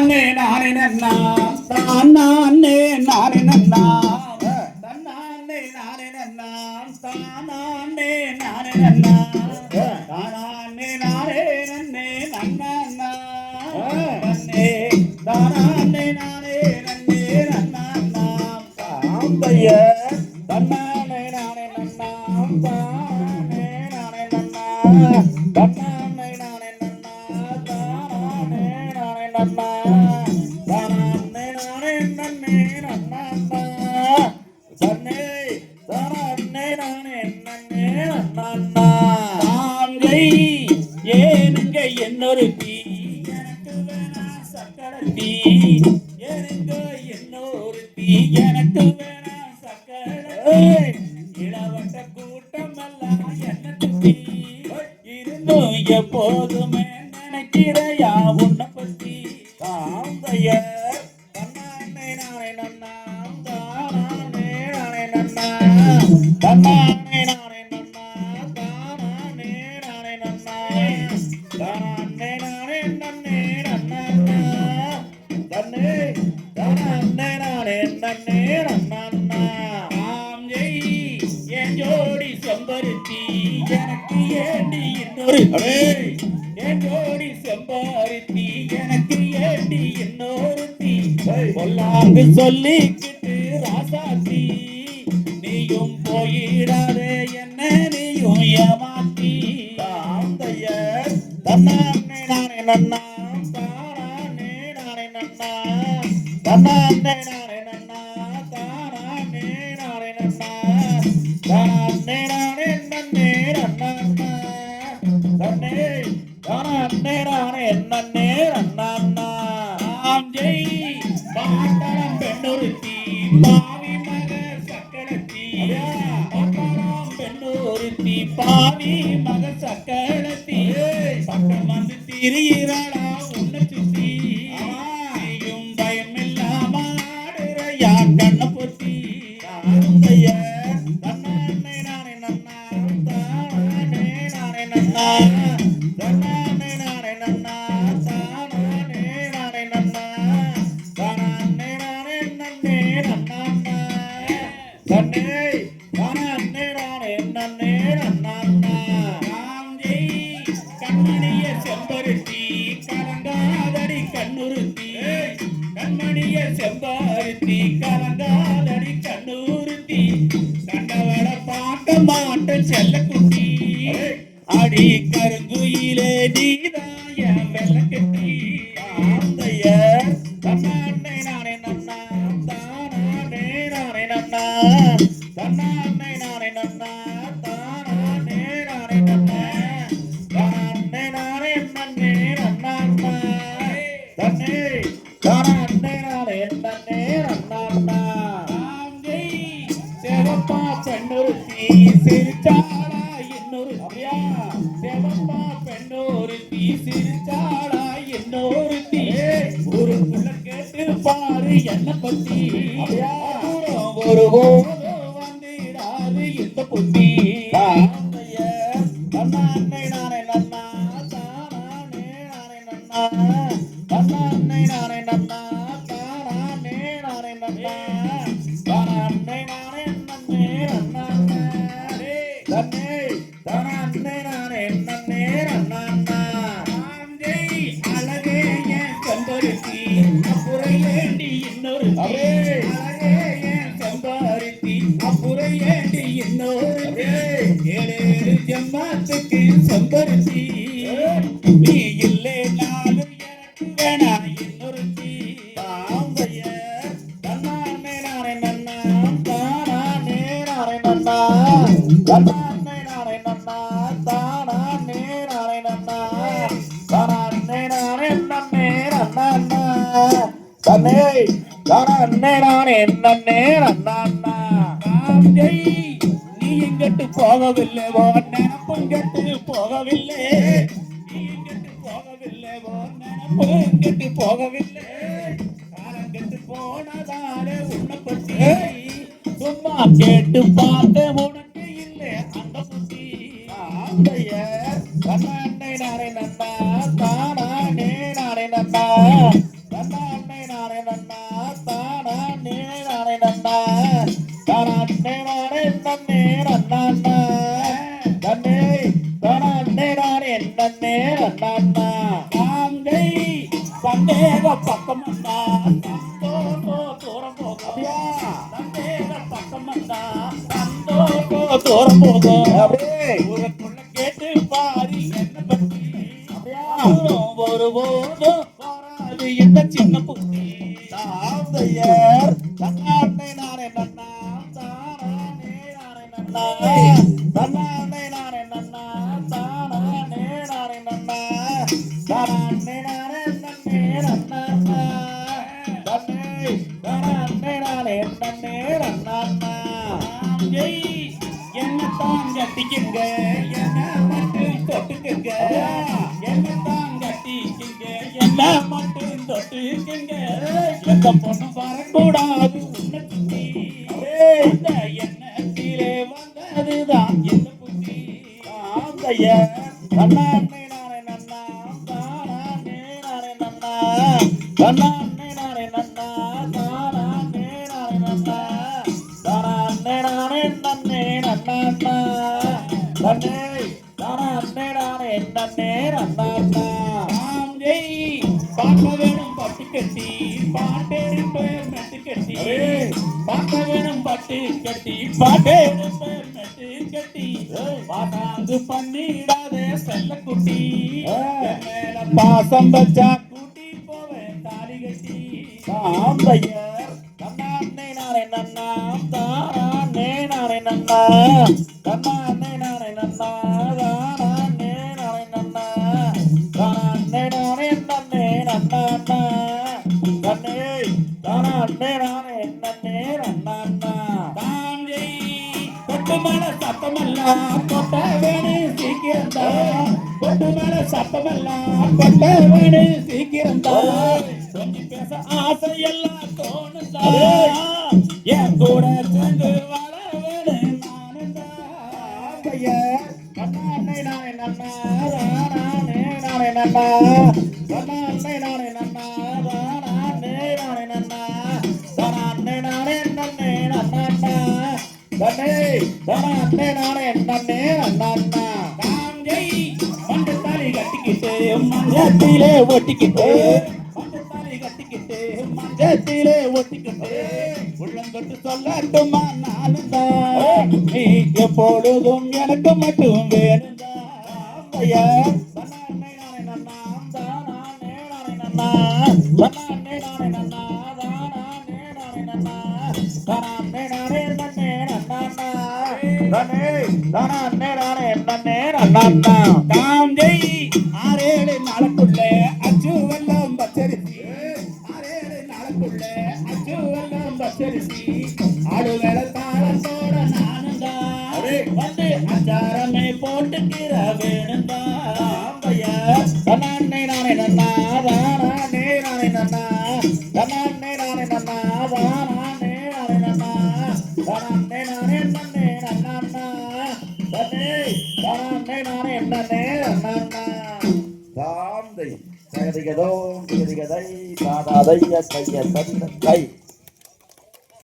நானே நானே நன்னா தான் நானே நானே நன்னா தன்னானே நானே நன்னா தானானே நானே ஏனுங்க என்னொரு தீ எனக்கு வேணா ஏனுங்க என்னொரு தீ எனக்கு வேணா சக்கரத்தி இளவட்ட கூட்டம் எல்லாம் என்ன சுத்தி இருந்தும் எப்போதுமே செம்பருத்தி எனக்கு ஏண்டி இன்னொரு என் ஜோடி செம்பருத்தி எனக்கு ஏண்டி இன்னொரு பொல்லாங்கு சொல்லிக்கிட்டு ராசாத்தி போயிடாதே என்ன நீயும் ஏமாத்தி தாந்தைய தன்னானே நானே நன்னா தாரானே நானே நன்னா தன்னானே நானே நன்னா தாரானே நானே நன்னா தாரானே நானே நன்னே நன்னா தன்னே தாரானே நானே நன்னே நன்னா ஆம் ஜெய் பாட்டரம் பெண்ணொருத்தி பா பாவி மக சக்கரத்தி பக்கம் வந்து திரியிறாளா? கண்ணுறுத்தி கண்மணிய செம்பருத்தி கலங்காதடி கண்ணூருத்தி கண்டவள பார்க்க மாட்டேன் செல்ல குட்டி அடி கருங்குயிலே சிரிச்சாளா இன்னொரு அப்படியா சேவப்பா ஊருக்குள்ள கேட்டு பாரு என்ன பத்தி? ஒரு தன்னே தானே நானே நன்னே நன்னா ஆஞ்சை அழகே என் செம்பருத்தி. அப்புறையேண்டி இன்னொரு அழகே என் செம்பருத்தி. அப்புறையேண்டி இன்னொரு ஏழேழு ஜம்மாத்துக்கு தானானே நானே நன்னா தானானே நானே நன்னே நன்னா நீ எங்கிட்டு போகவில்லை ஓ நினப்பும் கெட்டு போகவில்லை நீ எங்கிட்டு போகவில்லை ஓ நினப்பும் கெட்டு போகவில்லை காலம் கெட்டு போனதாலே உன்னை பற்றி சும்மா கேட்டு பார்த்தேன் சந்தேக பக்கம் தூரம் போகும் சந்தேக பக்கம் தூரம் போகும் ஊருக்குள்ள கேட்டு பாரி என்ன வராது இந்த சின்ன புத்தி தாந்தையர் என்னத்தான் கட்டிக்குங்க என்ன மட்டும் தொட்டுக்குங்க என்னத்தான் கட்டிக்குங்க என்ன மட்டும் தொட்டுக்குங்க எந்த பொண்ணு வரக்கூடாது உன்னை இந்த எண்ணத்திலே வந்ததுதான் என்ன புத்தி ஆந்தைய தன்னானே நானே நன்னா தன்னே தானே நானே நன்னே நன்னா ஆம் ஜெய் பார்க்க வேணும் பட்டு கட்டி பாட்டெடுப்ப மெட்டு கட்டி பார்க்க வேணும் பட்டு கட்டி பாட்டெடுப்ப மெட்டு கட்டி பாட்டாங்கு பண்ணிடாதே செல்ல குட்டி பாசம் வச்சா கூட்டி போவேன் தாலி கட்டி. ஆந்தையர் நானே நன்னா தன்னானே நானே நன்னா தானே நானே நன்னா தானே நானே நன்னே நன்னா தன்னே தானே நானே நன்னே நன்னா கொட்டு மேல சத்தமெல்லாம் கொட்ட வேணு சீக்கிரம் தான் கொட்டு மேல சத்தமெல்லாம் கொட்ட வேணு சீக்கிரம் தான் கொஞ்சம் பேச ஆசை எல்லாம் தோணுதா? என் கூட சேர்ந்து நானே நன்னா கண்ணாண்ணே நானே நன்னா நானே நானே நன்னா தானே நானே நன்னே நன்னா தன்னே தானே நானே நன்னே நன்னா காஞ்சை மண்டு தாலி கட்டிக்கிட்டு மஞ்சத்திலே ஒட்டிக்கிட்டு. மண்டு தாலி கட்டிக்கிட்டு மஞ்சத்திலே ஒட்டிக்கிட்டு. உள்ளங்கொட்டு சொல்லட்டுமா நானும் தான் எனக்கு மட்டும் வேணும் ஐயா நானே நன்னா தன்னானே நன்னா தானே நானே நன்னா தானே நானே நன்னே நன்னா தனே தானே நானே நன்னே நன்னா தாம் ஜெய் ஆறேழு நாளுக்குள்ள அச்சு வெள்ளம் பச்சரிசி ஆறேழு நாளுக்குள்ள அச்சு வெள்ளம் பச்சரிசி ஆடு வேலை தாந்தை சகதிகதோ தாதாதைய கைய தந்த கை